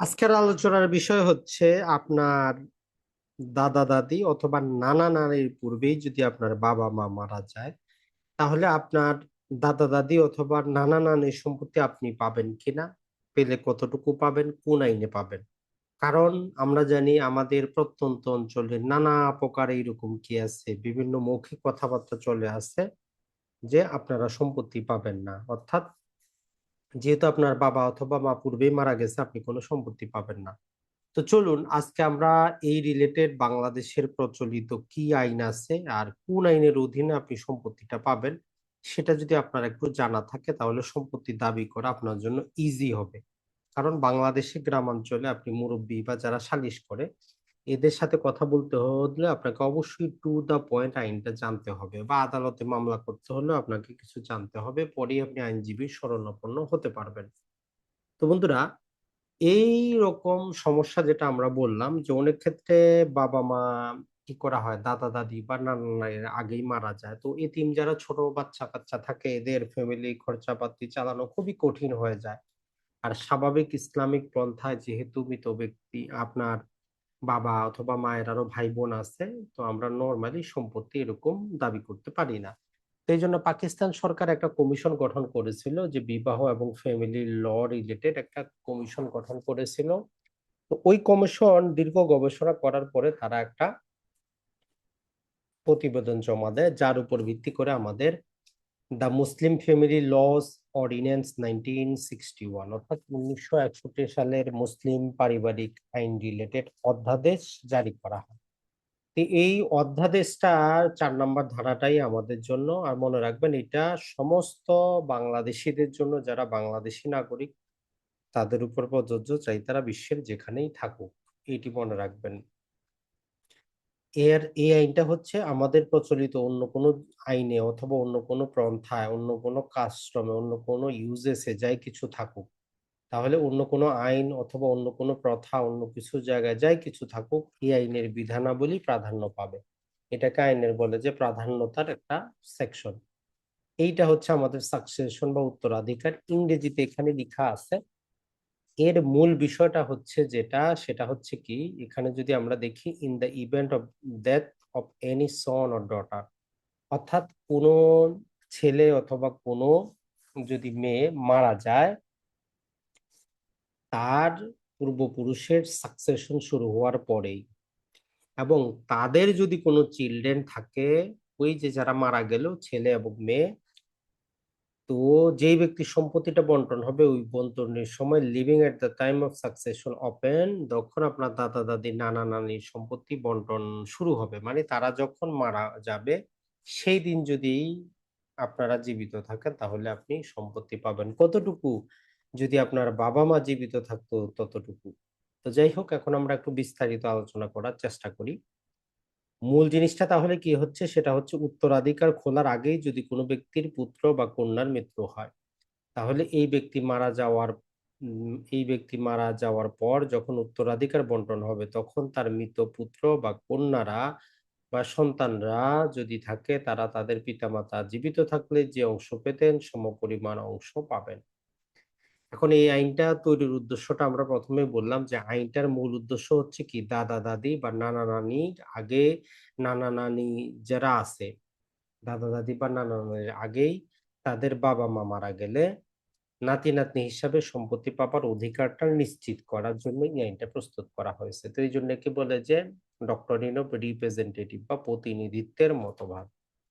আজকের আলোচনার বিষয় হচ্ছে আপনার দাদা, দাদি অথবা নানা নানির পূর্বেই যদি আপনার বাবা, মা মারা যায়, তাহলে আপনার দাদা, দাদি অথবা নানা নানির সম্পত্তি আপনি পাবেন কিনা? পেলে কতটুকু পাবেন? কোন আইনে পাবেন? কারণ আমরা জানি আমাদের প্রত্যন্ত অঞ্চলে নানা প্রকার এইরকম কি আছে, বিভিন্ন মৌখিক কথাবার্তা চলে আসে যে আপনারা সম্পত্তি পাবেন না। অর্থাৎ যেহেতু আপনার বাবা অথবা মা পূর্বেই মারা গেছে, আপনি কোনো সম্পত্তি পাবেন না। তো চলুন, আজকে আমরা এই রিলেটেড বাংলাদেশের প্রচলিত কি আইন আছে আর কোন আইনের অধীনে আপনি সম্পত্তিটা পাবেন, সেটা যদি আপনার একটু জানা থাকে তাহলে সম্পত্তি দাবি করা আপনার জন্য ইজি হবে। কারণ বাংলাদেশে গ্রামাঞ্চলে আপনি মুরব্বী বা যারা সালিশ করে এদের সাথে কথা বলতে হলে আপনাকে অবশ্যই টু দা পয়েন্ট আইনটা জানতে হবে বা আদালতে মামলা করতে হলে আপনাকে কিছু জানতে হবে, পরেই আপনি আইনজীবীর শরণাপন্ন হতে পারবেন। তো বন্ধুরা এই রকম সমস্যা যেটা আমরা বললাম যে অনেক ক্ষেত্রে বাবা মা কি করা হয়? দাদা, দাদি বা নানা আগেই মারা যায়। তো এতিম যারা ছোট বাচ্চা কাচ্চা থাকে, এদের ফ্যামিলি খরচাপাতি চালানো খুবই কঠিন হয়ে যায়। আর স্বাভাবিক ইসলামিক পন্থায় যেহেতু মৃত ব্যক্তি আপনার বাবা অথবা মায়ের আরও ভাই বোন আছে, তো আমরা নর্মালি সম্পত্তি এরকম দাবি করতে পারি না। তো এই জন্য পাকিস্তান সরকার একটা কমিশন গঠন করেছিল যে বিবাহ এবং ফ্যামিলি ল রিলেটেড একটা কমিশন গঠন করেছিল। তো ওই কমিশন দীর্ঘ গবেষণা করার পরে তারা একটা প্রতিবেদন জমা দেয়, যার উপর ভিত্তি করে আমাদের the Muslim family laws ordinance nineteen sixty one অর্থাৎ উনিশশো একষট্টি সালের মুসলিম পারিবারিক আইন রিলেটেড অধ্যাদেশ জারি করা হয়। তো এই অধ্যাদেশটার চার নম্বর ধারাটাই আমাদের জন্য, আর মনে রাখবেন এটা সমস্ত বাংলাদেশিদের জন্য, যারা বাংলাদেশি নাগরিক, তাদের উপর প্রযোজ্য, চাই তারা বিশ্বের যেখানেই থাকুক, এটি মনে রাখবেন। এর এই আইনটা হচ্ছে আমাদের প্রচলিত অন্য কোনো আইনে অথবা অন্য কোনো পন্থায়, অন্য কোনো কাস্টমে অন্য কোনো ইউজেসে যাই কিছু থাকুক, তাহলে অন্য কোনো আইন অথবা অন্য কোনো প্রথা, অন্য কিছু জায়গায় যাই কিছু থাকুক, এই আইনের বিধানাবলী প্রাধান্য পাবে। এটাকে আইনের বলে যে প্রাধান্যতার একটা সেকশন এইটা হচ্ছে আমাদের সাকসেশন বা উত্তরাধিকার। ইংরেজিতে এখানে লেখা আছে এর মূল বিষয়টা হচ্ছে যেটা, সেটা হচ্ছে কি, এখানে যদি আমরা দেখি in the event of death of any son or daughter অর্থাৎ কোনো ছেলে অথবা কোনো যদি মেয়ে মারা যায়, তার পূর্বপুরুষের সাকসেশন শুরু হওয়ার পরেই এবং তাদের যদি কোনো চিলড্রেন থাকে, ওই যে যারা মারা গেল, ছেলে এবং মেয়ে তো যেই ব্যক্তির সম্পত্তিটা বন্টন হবে, ওই বন্টনের সময় living at the time of succession open তখন আপনার দাদা, দাদি, নানা, নানির সম্পত্তি বন্টন শুরু হবে। মানে তারা যখন মারা যাবে, সেই দিন যদি আপনারা জীবিত থাকেন, তাহলে আপনি সম্পত্তি পাবেন। কতটুকু যদি আপনার বাবা মা জীবিত থাকতো, ততটুকু। তো যাই হোক, এখন আমরা একটু বিস্তারিত আলোচনা করার চেষ্টা করি। মূল জিনিসটা তাহলে কি হচ্ছে? সেটা হচ্ছে উত্তরাধিকার খোলার আগেই যদি কোনো ব্যক্তির পুত্র বা কন্যার মৃত্যু হয়, তাহলে এই ব্যক্তি মারা যাওয়ার এই ব্যক্তি মারা যাওয়ার পর যখন উত্তরাধিকার বন্টন হবে, তখন তার মৃত পুত্র বা কন্যারা বা সন্তানরা যদি থাকে, তারা তাদের পিতামাতা জীবিত থাকলে যে অংশ পেতেন, সমপরিমাণ অংশ পাবেন। এখন এই আইনটা তৈরির উদ্দেশ্যটা আমরা প্রথমে বললাম যে, আইনটার মূল উদ্দেশ্য হচ্ছে কি? দাদা, দাদি বা নানা নানি আগে নানা নানি যারা আছে, দাদা, দাদি বা নানা নানির আগেই তাদের বাবা মা মারা গেলে নাতি, নাতনি হিসাবে সম্পত্তি পাবার অধিকারটা নিশ্চিত করার জন্য এই আইনটা প্রস্তুত করা হয়েছে। তো এই জন্য কি বলে যে ডক্টরিন অফ রিপ্রেজেন্টেটিভ বা প্রতিনিধিত্বের মতবাদ।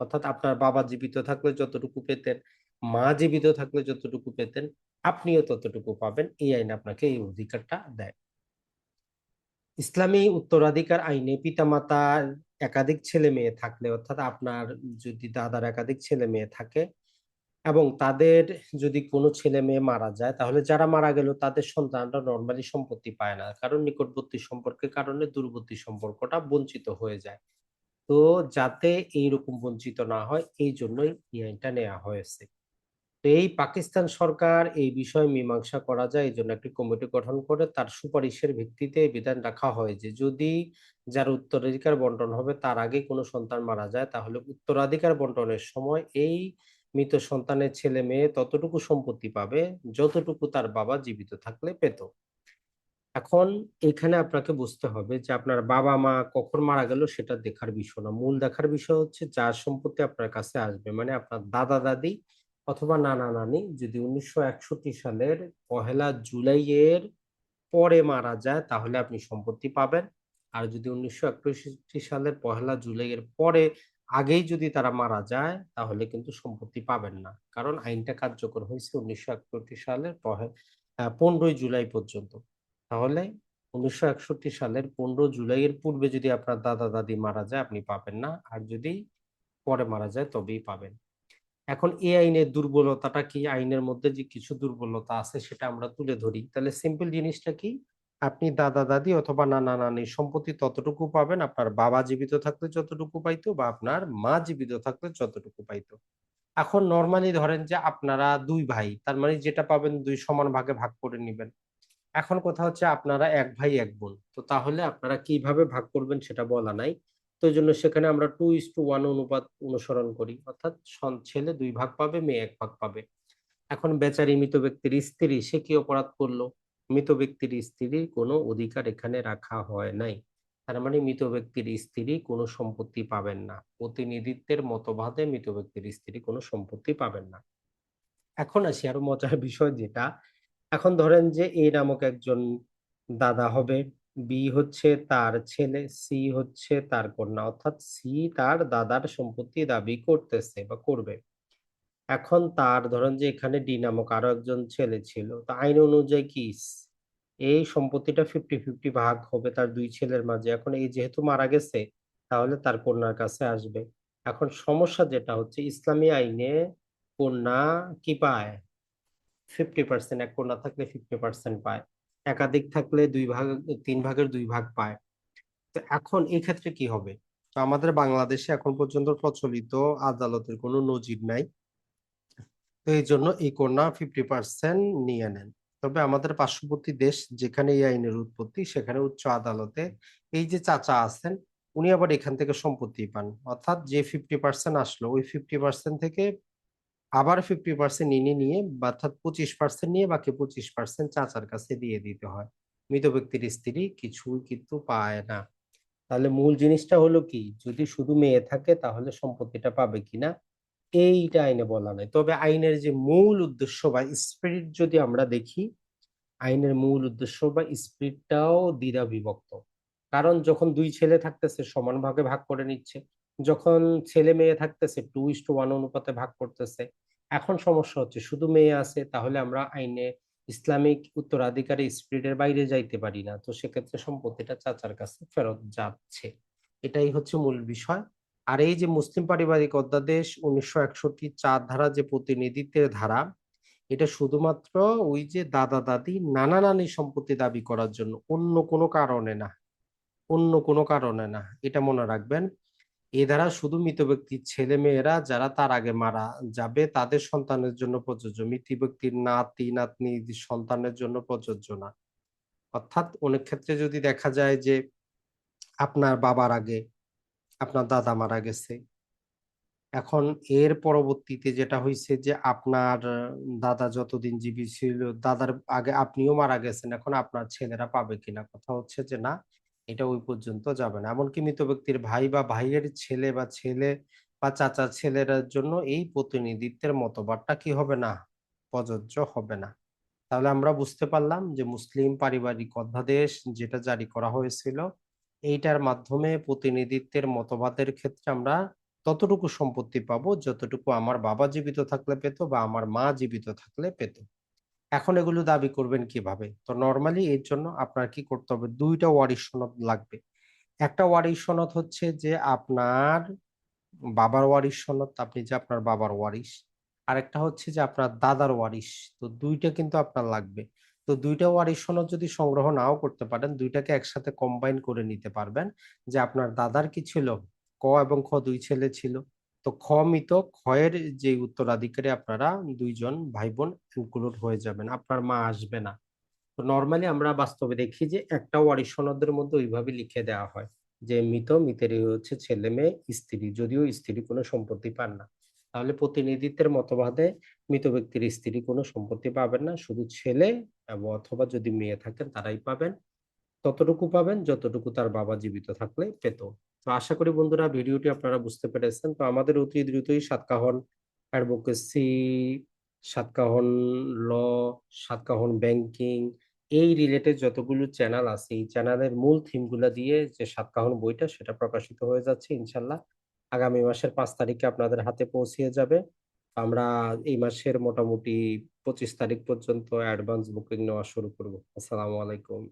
অর্থাৎ আপনার বাবা জীবিত থাকলে যতটুকু পেতেন, মা জীবিত থাকলে যতটুকু পেতেন আপনিও ততটুকু পাবেন, এই আইন আপনাকে এই অধিকারটা দেয়। ইসলামী উত্তরাধিকার আইনে পিতামাতার একাধিক ছেলে মেয়ে থাকলে, অর্থাৎ আপনার যদি দাদার একাধিক ছেলে মেয়ে থাকে এবং তাদের যদি কোনো ছেলে মেয়ে মারা যায়, তাহলে যারা মারা গেল তাদের সন্তানরা নর্মালি সম্পত্তি পায় না, কারণ নিকটবর্তী সম্পর্কের কারণে দূরবর্তী সম্পর্কটা বঞ্চিত হয়ে যায়। তো যাতে এইরকম বঞ্চিত না হয়, এই জন্যই এই আইনটা নেওয়া হয়েছে। তো এই পাকিস্তান সরকার এই বিষয়ে মীমাংসা করা যায় এই জন্য একটি কমিটি গঠন করে তার সুপারিশের ভিত্তিতে বিধান রাখা হয় যে, যদি যার উত্তরাধিকার বন্টন হবে, তার আগে কোনো সন্তান মারা যায়, তাহলে উত্তরাধিকার বন্টনের সময় এই মৃত সন্তানের ছেলে মেয়ে ততটুকু সম্পত্তি পাবে, যতটুকু তার বাবা জীবিত থাকলে পেত এখন এখানে আপনাকে বুঝতে হবে যে, আপনার বাবা-মা কখন মারা গেল সেটা দেখার বিষয় না। মূল দেখার বিষয় হচ্ছে, যার সম্পত্তি আপনার কাছে আসবে। মানে আপনার দাদা-দাদি অথবা নানা-নানী যদি ১৯৬১ সালের পহেলা জুলাইয়ের পরে মারা যায়, তাহলে আপনি সম্পত্তি পাবেন। আর যদি ১৯৬১ সালের পহেলা জুলাইয়ের পরে, আগেই যদি তারা মারা যায়, তাহলে কিন্তু সম্পত্তি পাবেন না। কারণ আইনটা কার্যকর হয়েছে ১৯৬১ সালের পনেরোই জুলাই পর্যন্ত। তাহলে ১৯৬১ সালের ১৫ জুলাইয়ের পূর্বে যদি আপনার দাদা-দাদি মারা যায়, আপনি পাবেন না। আর যদি পরে মারা যায়, তবেই পাবেন। এখন এই আইনের দুর্বলতাটা কি? আইনের মধ্যে যে কিছু দুর্বলতা আছে সেটা আমরা তুলে ধরি। তাহলে সিম্পল জিনিসটা কি? আপনি দাদা-দাদি অথবা নানা-নানির সম্পত্তি ততটুকু পাবেন, আপনার বাবা জীবিত থাকলে যতটুকু পাইতো বা আপনার মা জীবিত থাকলে যতটুকু পাইতো। এখন নরমালি ধরেন যে আপনারা দুই ভাই। তার মানে যেটা পাবেন দুই সমান ভাগে ভাগ করে নিবেন। এখন কথা হচ্ছে আপনারা এক ভাই, এক বোন। তো তাহলে আপনারা কীভাবে ভাগ করবেন সেটা বলা নাই। তো এজন্য সেখানে আমরা 2:1 অনুপাত অনুসরণ করি। অর্থাৎ ছেলে ২ ভাগ পাবে, মেয়ে এক ভাগ পাবে। এখন বেচারি মৃত ব্যক্তির স্ত্রী সে কি অপরাধ করল? মৃত ব্যক্তির স্ত্রীর কোনো অধিকার এখানে রাখা হয় নাই। তার মানে মৃত ব্যক্তির স্ত্রী কোনো সম্পত্তি পাবেন না। প্রতিনিধিত্বের মতবাদে মৃত ব্যক্তির স্ত্রী কোনো সম্পত্তি পাবেন না। এখন আসি আরও মজার বিষয় যেটা, এখন ধরেন যে এ নামক একজন দাদা হবে, বি হচ্ছে তার ছেলে, সি হচ্ছে তার কন্যা। অর্থাৎ সি তার দাদার সম্পত্তি দাবি করতেছে বা করবে। এখন তার ধরেন যে এখানে ডি নামক আরও একজন ছেলে ছিল। তো আইন অনুযায়ী কি এই সম্পত্তিটা 50-50 ভাগ হবে তার দুই ছেলের মাঝে। এখন এই যেহেতু মারা গেছে তাহলে তার কন্যার কাছে আসবে। এখন সমস্যা যেটা হচ্ছে ইসলামী আইনে কন্যা কি পায়? 50% এক কন্যা থাকলে 50% পায়। একাধিক থাকলে দুই ভাগ, তিন ভাগের দুই ভাগ পায়। তো এখন এই ক্ষেত্রে কি হবে? আমাদের বাংলাদেশে এখন পর্যন্ত প্রচলিত আদালতের কোনো নজির নাই। তো এইজন্য এই কন্যা 50% নিয়ে নেন। তবে আমাদের পার্শ্ববর্তী দেশ যেখানে এই আইনের উৎপত্তি, সেখানে উচ্চ আদালতে এই যে চাচা আছেন, উনি আবার এখান থেকে সম্পত্তি পান। অর্থাৎ যে 50% আসলো, ওই 50% থেকে আবার 50% ইনি নিয়ে অর্থাৎ 25% নিয়ে বাকি 25% চাচার কাছে দিয়ে দিতে হয়। মৃত ব্যক্তির স্ত্রী কিছুই কিন্তু পায় না। তাহলে মূল জিনিসটা হলো কি? যদি শুধু মেয়ে থাকে তাহলে সম্পত্তিটা পাবে কিনা? এইটা আইনে বলা নাই। তবে আইনের যে মূল উদ্দেশ্য বা স্পিরিট যদি আমরা দেখি, আইনের মূল উদ্দেশ্য বা স্পিরিটটাও দ্বিধা বিভক্ত। কারণ যখন দুই ছেলে থাকতেছে সমান ভাগে ভাগ করে নিচ্ছে। যখন ছেলে মেয়ে থাকতেছে 2:1 অনুপাতে ভাগ করতেছে। এখন সমস্যা হচ্ছে শুধু মেয়ে আছে তাহলে আমরা আইনে ইসলামিক উত্তরাধিকারী স্পিরিটের বাইরে যাইতে পারি না। তো সেক্ষেত্রে সম্পত্তিটা চাচার কাছে ফেরত যাচ্ছে। এটাই হচ্ছে মূল বিষয়। আর এই যে মুসলিম পারিবারিক অধ্যাদেশ ১৯৬১ ৪ ধারা যে প্রতিনিধিত্বের ধারা, এটা শুধুমাত্র ওই যে দাদা-দাদি, নানা-নানির সম্পত্তি দাবি করার জন্য, অন্য কোনো কারণে না। অন্য কোনো কারণে না। এটা মনে রাখবেন। এ দ্বারা শুধু মৃত ব্যক্তির ছেলে-মেয়েরা যারা তার আগে মারা যাবে তাদের সন্তানের জন্য প্রযোজ্য। মৃত ব্যক্তির নাতি-নাতনি সন্তানের জন্য প্রযোজ্য না। অর্থাৎ অনেক ক্ষেত্রে যদি দেখা যায় যে আপনার বাবার আগে আপনার দাদা মারা গেছে। এখন এর পরবর্তীতে যেটা হয়েছে যে আপনার দাদা যতদিন জীবিত ছিল, দাদার আগে আপনিও মারা গেছেন। এখন আপনার ছেলেরা পাবে কিনা? কথা হচ্ছে যে না, এটা ওই পর্যন্ত যাবে না। এমনকি মৃত ব্যক্তির ভাই বা ভাইয়ের ছেলে বা ছেলে বা চাচা ছেলের জন্য এই প্রতিনিধিত্বের মতবাদটা কি হবে না? প্রযোজ্য হবে না। তাহলে আমরা বুঝতে পারলাম যে মুসলিম পারিবারিক অধ্যাদেশ যেটা জারি করা হয়েছিল, এইটার মাধ্যমে প্রতিনিধিত্বের মতবাদের ক্ষেত্রে আমরা ততটুকু সম্পত্তি পাবো যতটুকু আমার বাবা জীবিত থাকলে পেত বা আমার মা জীবিত থাকলে পেত। এখন এগুলো দাবি করবেন কীভাবে? তো নর্মালি এর জন্য আপনার কি করতে হবে? ২ টা ওয়ারিশ সনদ লাগবে। একটা ওয়ারিশ সনদ হচ্ছে যে আপনার বাবার ওয়ারিশ সনদ, আপনি যে আপনার বাবার ওয়ারিশ। আরেকটা হচ্ছে যে আপনার দাদার ওয়ারিশ। তো দুইটা কিন্তু আপনার লাগবে। তো ২ টা ওয়ারিশ সনদ যদি সংগ্রহ নাও করতে পারেন, দুইটাকে একসাথে কম্বাইন করে নিতে পারবেন। যে আপনার দাদার কি ছিল? ক এবং খ দুই ছেলে ছিল। তো খ মিত এর যে উত্তরাধিকারী আপনারা দুইজন ভাই-বোন ইনক্লুড হয়ে যাবেন। আপনার মা আসবে না। তো নরমালি আমরা বাস্তবে দেখি যে একটা ওয়ারিশ সনদের মধ্যে ওইভাবে লিখে দেওয়া হয়। যে মৃত, মৃতেরই হচ্ছে ছেলে-মেয়ে, স্ত্রী। যদিও স্ত্রী কোনো সম্পত্তি পান না। তাহলে প্রতিনিধিত্বের মতবাদে মৃত ব্যক্তির স্ত্রী কোনো সম্পত্তি পাবেন না শুধু ছেলে এবং অথবা যদি মেয়ে থাকেন তারাই পাবেন ততটুকু পাবেন যতটুকু তার বাবা জীবিত থাকলে পেত তো আশা করি বন্ধুরা ভিডিওটি আপনারা বুঝতে পেরেছেন। তো আমাদের অতি দ্রুতই Satkahon advocacy, Satkahon law, Satkahon banking এই রিলেটেড যতগুলো চ্যানেল আছে, এই চ্যানেলের মূল থিমগুলো দিয়ে যে সাতকাহন বইটা সেটা প্রকাশিত হয়ে যাচ্ছে ইনশাল্লাহ আগামী মাসের পাঁচ তারিখে আপনাদের হাতে পৌঁছিয়ে যাবে। আমরা এই মাসের মোটামুটি পঁচিশ তারিখ পর্যন্ত অ্যাডভান্স বুকিং নেওয়া শুরু করব। আসসালামু আলাইকুম।